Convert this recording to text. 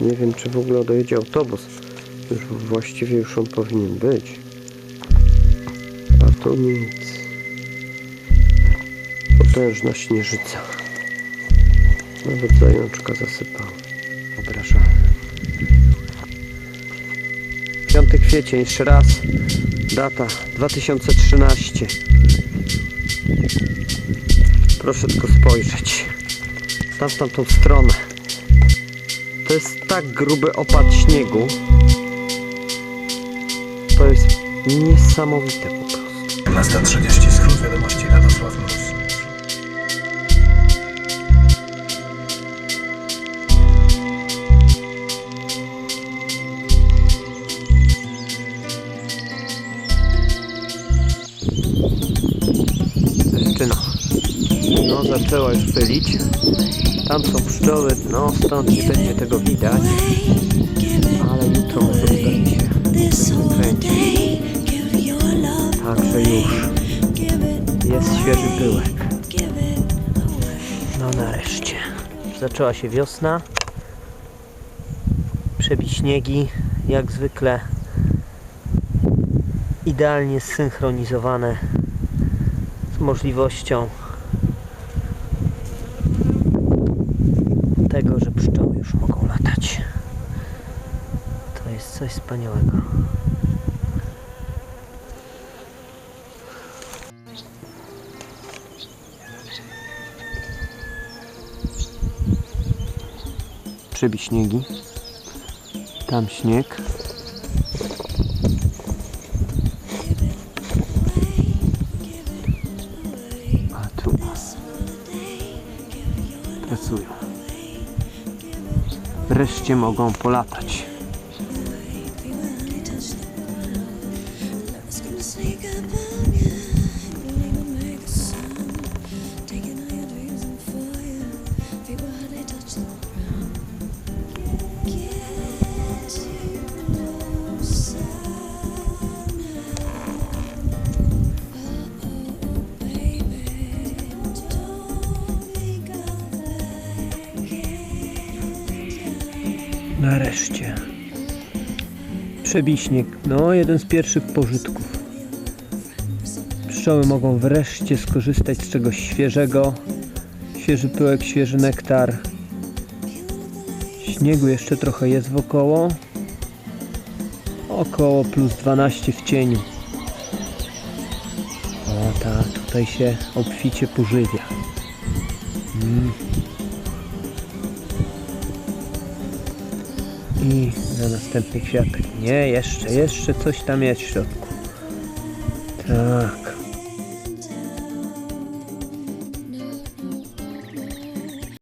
Nie wiem, czy w ogóle dojedzie autobus. Już właściwie już on powinien być. A tu nic. Potężna śnieżyca. Nawet zajączka zasypał. Obrażamy. 5 kwiecień, jeszcze raz. Data 2013. Proszę tylko spojrzeć. Tam w tamtą stronę. To jest tak gruby opad śniegu. To jest niesamowite po prostu. 12.30 skrót wiadomości Radosław Mróz. Leszczyna. No zaczęła już pylić. Tam są pszczoły, no stąd nie będzie tego widać. Ale jutro może uda się. Także już jest świeży pyłek. No nareszcie. Zaczęła się wiosna. Przebić śniegi, jak zwykle idealnie zsynchronizowane z możliwością tego, że pszczoły już mogą latać. To jest coś wspaniałego. Przebi śniegi. Tam śnieg. A tu pracują. Wreszcie mogą polatać. Nareszcie. Przebiśnieg. No, jeden z pierwszych pożytków. Pszczoły mogą wreszcie skorzystać z czegoś świeżego. Świeży pyłek, świeży nektar. Śniegu jeszcze trochę jest wokoło. Około plus 12 w cieniu. O ta, tutaj się obficie pożywia. Mm. I na następny kwiatek. Nie, jeszcze, jeszcze coś tam jest w środku. Tak.